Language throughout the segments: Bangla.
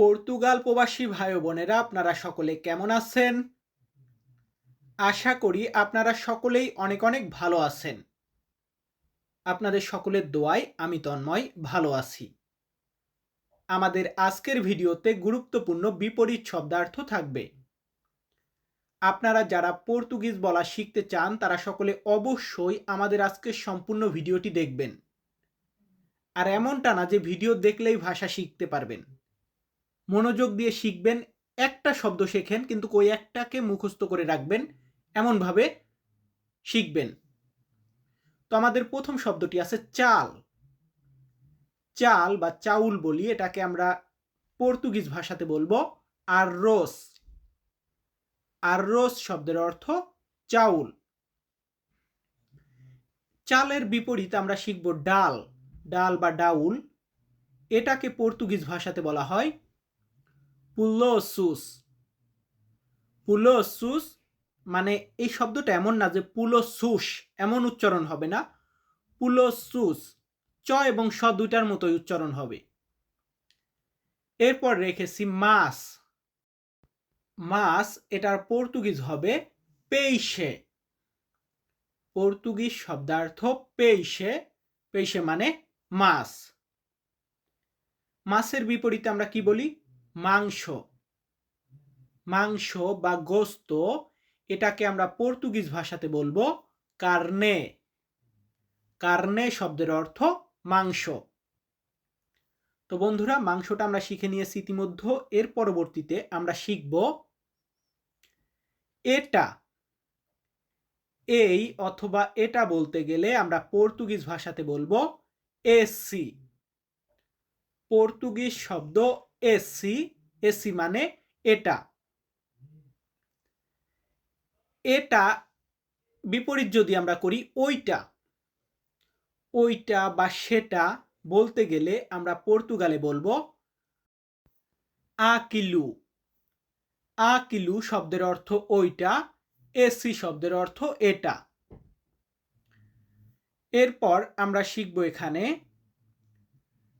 পর্তুগাল প্রবাসী ভাই বোনেরা, আপনারা সকলে কেমন আছেন? আশা করি আপনারা সকলেই অনেক অনেক ভালো আছেন। আপনাদের সকলের দোয়ায় আমি তন্ময় ভালো আছি। আমাদের আজকের ভিডিওতে গুরুত্বপূর্ণ বিপরীত শব্দার্থ থাকবে। আপনারা যারা পর্তুগিজ বলা শিখতে চান, তারা সকলে অবশ্যই আমাদের আজকের সম্পূর্ণ ভিডিওটি দেখবেন। আর এমনটা না যে ভিডিও দেখলেই ভাষা শিখতে পারবেন। মনোযোগ দিয়ে শিখবেন, একটা শব্দ শেখেন, কিন্তু ওই একটাকে মুখস্থ করে রাখবেন, এমনভাবে শিখবেন। তো আমাদের প্রথম শব্দটি আছে চাল। চাল বা চাউল বলি, এটাকে আমরা পর্তুগিজ ভাষাতে বলব আর রোস আর রোস শব্দের অর্থ চাউল। চালের বিপরীত আমরা শিখব ডাল ডাল বা ডাউল। এটাকে পর্তুগিজ ভাষাতে বলা হয় পুলোসুস। পুলোসুস মানে এই শব্দটা এমন না যে পুলোসুস, এমন উচ্চারণ হবে না। পুলোসুস, চ এবং স দুইটার মতোই উচ্চারণ হবে। এরপর রেখেছি মাস মাস এটার পর্তুগিজ হবে পেইসে পর্তুগিজ শব্দার্থ পেইসে পেইসে মানে মাছ। মাছের বিপরীতে আমরা কি বলি? মাংস। মাংস বা গোস্ত, এটাকে আমরা পর্তুগিজ ভাষাতে বলব কার্নে। কার্নে শব্দের অর্থ মাংস। তো বন্ধুরা, মাংসটা আমরা শিখে নিয়েছি ইতিমধ্যে। এর পরবর্তীতে আমরা শিখব এটা। এই অথবা এটা বলতে গেলে আমরা পর্তুগিজ ভাষাতে বলব এসি। পর্তুগিজ শব্দ এসি এসি মানে এটা। এটা বিপরীত যদি আমরা করি ওইটা। ওইটা বা সেটা বলতে গেলে আমরা পর্তুগালে বলব আকিলু। আকিলু শব্দের অর্থ ওইটা, এসি শব্দের অর্থ এটা। এরপর আমরা শিখব এখানে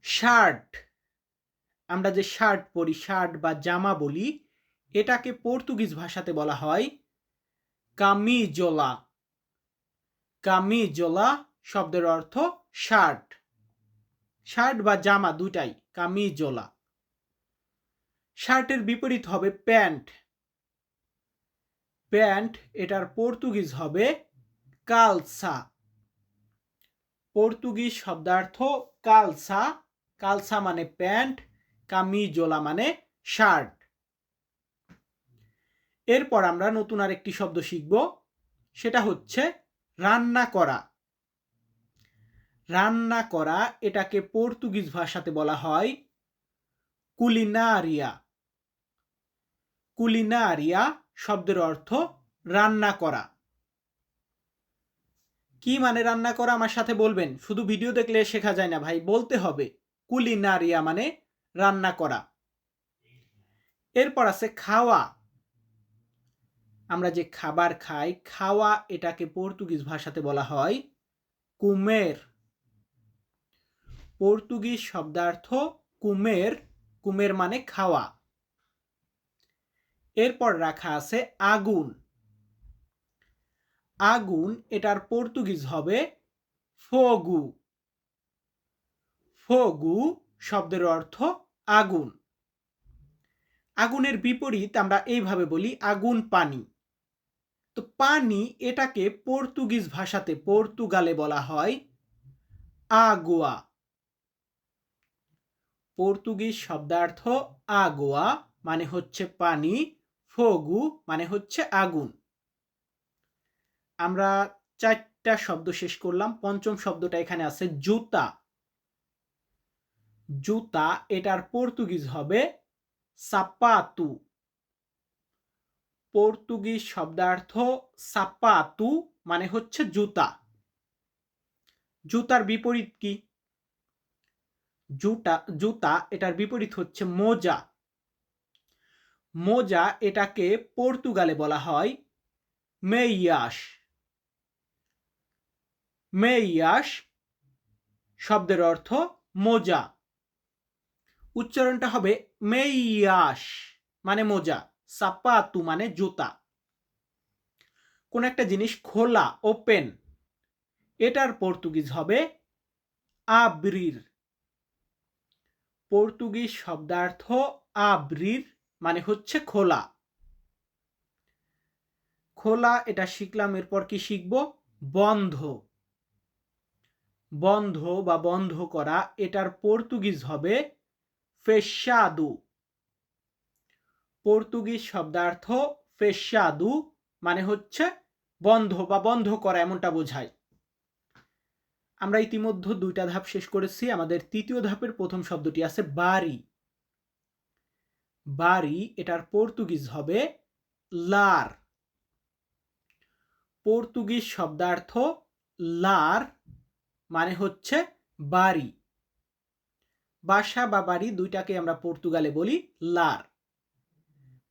শার্ট। আমরা যে শার্ট পরি, শার্ট বা জামা বলি, এটাকে পর্তুগিজ ভাষাতে বলা হয় কামিজোলা। কামিজোলা শব্দের অর্থ শার্ট। শার্ট বা জামা দুটাই কামিজোলা। শার্টের বিপরীত হবে প্যান্ট। প্যান্ট, এটার পর্তুগিজ হবে কালসা। পর্তুগিজ শব্দার্থ কালসা। কালসা মানে প্যান্ট কামিজোলা মানে শার্ট। এরপর আমরা নতুন আরেকটি শব্দ শিখব, সেটা হচ্ছে রান্না করা। রান্না করা এটাকে পর্তুগিজ ভাষাতে বলা হয় কুলিনারিয়া। কুলিনারিয়া শব্দের অর্থ রান্না করা। কি মানে রান্না করা? আমার সাথে বলবেন। শুধু ভিডিও দেখলে শেখা যায় না ভাই, বলতে হবে। কুলিনারিয়া মানে রান্না করা। এরপর আছে খাওয়া। আমরা যে খাবার খাই, খাওয়া এটাকে পর্তুগিজ ভাষাতে বলা হয় কুমের। পর্তুগিজ শব্দার্থ কুমের কুমের মানে খাওয়া। এরপর রাখা আছে আগুন। আগুন এটার পর্তুগিজ হবে ফগু। ফগু শব্দের অর্থ আগুন। আগুনের বিপরীত আমরা এইভাবে বলি আগুন পানি। তো পানি এটাকে পর্তুগিজ ভাষাতে পর্তুগালে বলা হয় আগোয়া। পর্তুগিজ শব্দার্থ আগোয়া মানে হচ্ছে পানি, ফগু মানে হচ্ছে আগুন। আমরা চারটা শব্দ শেষ করলাম, পঞ্চম শব্দটা এখানে আছে জুতা। জুতা, এটার পর্তুগিজ হবে সাপাতু। পর্তুগিজ শব্দার্থ সাপাতু মানে হচ্ছে জুতা। জুতার বিপরীত কি? জুতা জুতা, এটার বিপরীত হচ্ছে মোজা। মোজা এটাকে পর্তুগালে বলা হয় মেইয়াস মেইয়াস শব্দের অর্থ মোজা। উচ্চারণটা হবে মেইয়াস মানে মোজা, সাপাতু মানে জুতা। কোন একটা জিনিস খোলা, ওপেন, এটার পর্তুগিজ হবে আব্রির। পর্তুগিজ শব্দার্থ আব্রির মানে হচ্ছে খোলা। খোলা, এটা শিখলাম, এরপর কি শিখব? বন্ধ। বন্ধ বা বন্ধ করা, এটার পর্তুগিজ হবে ফেসাদু। পর্তুগিজ শব্দার্থ ফেসাদু মানে হচ্ছে বন্ধ বা বন্ধ করা এমনটা বোঝায়। আমরা ইতিমধ্যে দুইটা ধাপ শেষ করেছি, আমাদের তৃতীয় ধাপের প্রথম শব্দটি আছে বাড়ি বাড়ি এটার পর্তুগিজ হবে লার। পর্তুগিজ শব্দার্থ লার মানে হচ্ছে বাড়ি বাসা বা বাড়ি দুইটাকে আমরা পর্তুগালে বলি লার।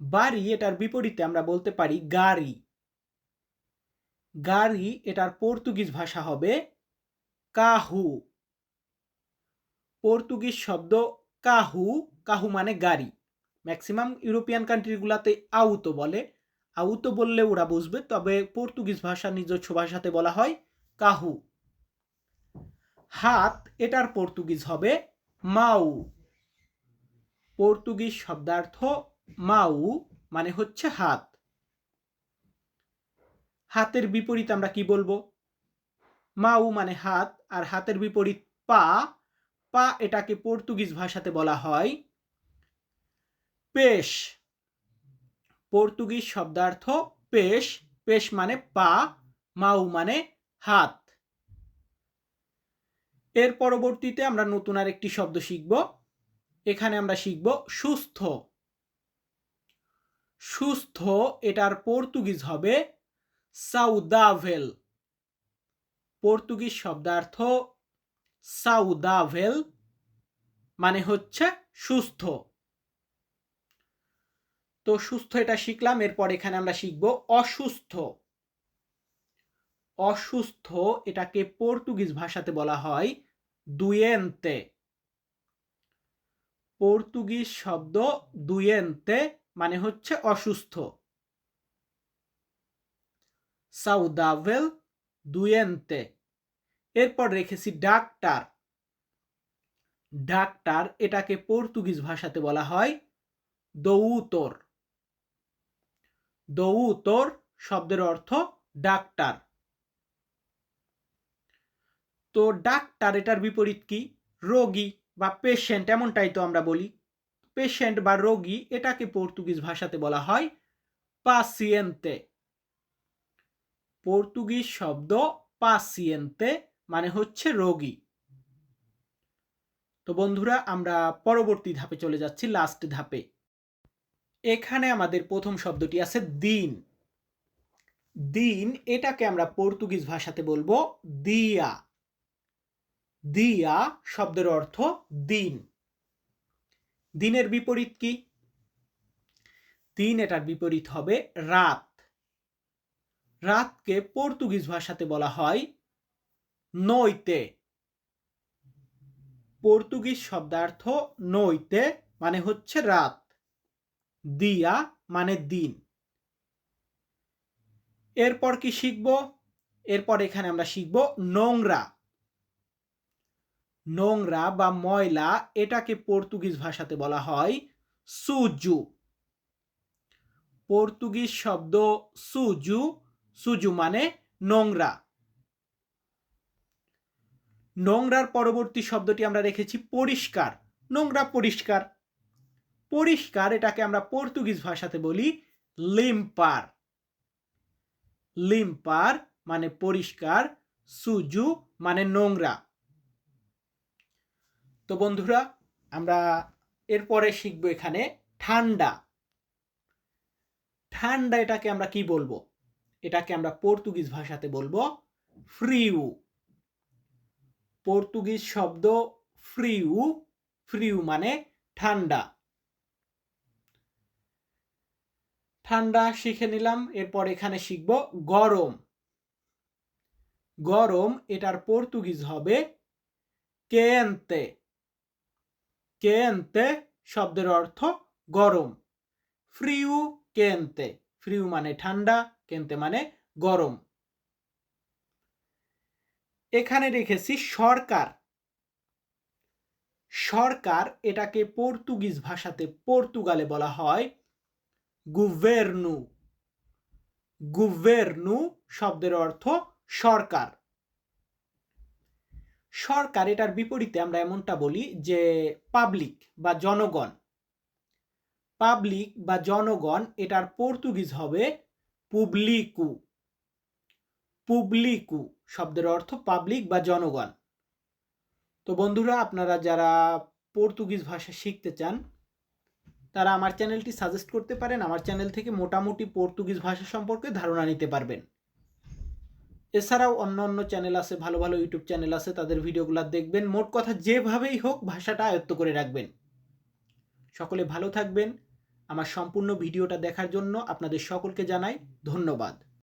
বাড়ি এটার বিপরীতে আমরা বলতে পারি গাড়ি। গাড়ি এটার পর্তুগিজ ভাষা হবে কাহু। পর্তুগিজ শব্দ কাহু কাহু মানে গাড়ি। ম্যাক্সিমাম ইউরোপিয়ান কান্ট্রিগুলাতে আউতো বলে। আউতো বললে ওরা বুঝবে, তবে পর্তুগিজ ভাষা নিজস্ব ভাষাতে বলা হয় কাহু। হাত এটার পর্তুগিজ হবে মাউ। পর্তুগিজ শব্দার্থ মাউ মানে হচ্ছে হাত। হাতের বিপরীত আমরা কি বলব? মাউ মানে হাত আর হাতের বিপরীত পা। পা এটাকে পর্তুগিজ ভাষাতে বলা হয় পেশ। পর্তুগিজ শব্দার্থ পেশ। পেশ মানে পা, মাউ মানে হাত। এর পরবর্তীতে আমরা নতুন আর একটি শব্দ শিখব। এখানে আমরা শিখব সুস্থ। সুস্থ এটার পর্তুগিজ হবে সাউদাভেল। পর্তুগিজ শব্দার্থ সাউদাভেল মানে হচ্ছে সুস্থ। তো সুস্থ এটা শিখলাম, এরপর এখানে আমরা শিখব অসুস্থ। অসুস্থ, এটাকে পর্তুগিজ ভাষাতে বলা হয় দুয়েন্তে। পর্তুগিজ শব্দ দুয়েন্তে মানে হচ্ছে অসুস্থ। সাউদাভেল দুয়েন্তে। এরপর রেখেছি ডাক্তার। ডাক্তার এটাকে পর্তুগিজ ভাষাতে বলা হয় দৌতর। দৌতর শব্দের অর্থ ডাক্তার। তো ডাক্তার এটার বিপরীত কি? রোগী বা পেশেন্ট এমনটাই তো আমরা বলি। পেশেন্ট বা রোগী এটাকে পর্তুগিজ ভাষাতে বলা হয় পাসিয়েন্তে পর্তুগিজ শব্দ পাসিয়েন্তে মানে হচ্ছে রোগী। তো বন্ধুরা, আমরা পরবর্তী ধাপে চলে যাচ্ছি লাস্ট ধাপে। এখানে আমাদের প্রথম শব্দটি আছে দিন। দিন এটাকে আমরা পর্তুগিজ ভাষাতে বলব দিয়া। দিয়া শব্দের অর্থ দিন। দিনের বিপরীত কি? দিন এটার বিপরীত হবে রাত। রাতকে পর্তুগিজ ভাষাতে বলা হয় নইতে। পর্তুগিজ শব্দার্থ নইতে মানে হচ্ছে রাত। দিয়া মানে দিন। এরপর কি শিখব? এরপর এখানে আমরা শিখব নোংরা। নোংরা বা ময়লা এটাকে পর্তুগিজ ভাষাতে বলা হয় সুজু। পর্তুগিজ শব্দ সুজু সুজু মানে নোংরা। নোংরার পরবর্তী শব্দটি আমরা রেখেছি পরিষ্কার। নোংরা পরিষ্কার। পরিষ্কার এটাকে আমরা পর্তুগিজ ভাষাতে বলি লিম্পার। লিম্পার মানে পরিষ্কার, সুজু মানে নোংরা। তো বন্ধুরা, আমরা এরপরে শিখব এখানে ঠান্ডা। ঠান্ডা এটাকে আমরা কি বলব? এটাকে আমরা পর্তুগিজ ভাষাতে বলব ফ্রিউ। পর্তুগিজ শব্দ ফ্রিউ ফ্রিউ মানে ঠান্ডা। ঠান্ডা শিখে নিলাম, এরপর এখানে শিখব গরম। গরম এটার পর্তুগিজ হবে কেন্তে। কেনতে শব্দের অর্থ গরম। ফ্রিউ কেনতে, ফ্রিউ মানে ঠান্ডা, কেনতে মানে গরম। এখানে রেখেছি সরকার। সরকার এটাকে পর্তুগিজ ভাষাতে পর্তুগালে বলা হয় গুভেরনু। গুভেরনু শব্দের অর্থ সরকার। সরকার এটার বিপরীতে আমরা এমনটা বলি যে পাবলিক বা জনগণ। পাবলিক বা জনগণ এটার পর্তুগিজ হবে পুবলিকু পুবলিকু শব্দের অর্থ পাবলিক বা জনগণ। তো বন্ধুরা, আপনারা যারা পর্তুগিজ ভাষা শিখতে চান, তারা আমার চ্যানেলটি সাজেস্ট করতে পারেন। আমার চ্যানেল থেকে মোটামুটি পর্তুগিজ ভাষা সম্পর্কে ধারণা নিতে পারবেন। এছাড়াও অন্য অন্য চ্যানেল আছে, ভালো ভালো ইউটিউব চ্যানেল আছে, তাদের ভিডিওগুলো দেখবেন। মোট কথা যেভাবেই হোক, ভাষাটা আয়ত্ত করে রাখবেন। সকলে ভালো থাকবেন। আমার সম্পূর্ণ ভিডিওটা দেখার জন্য আপনাদের সকলকে জানাই ধন্যবাদ।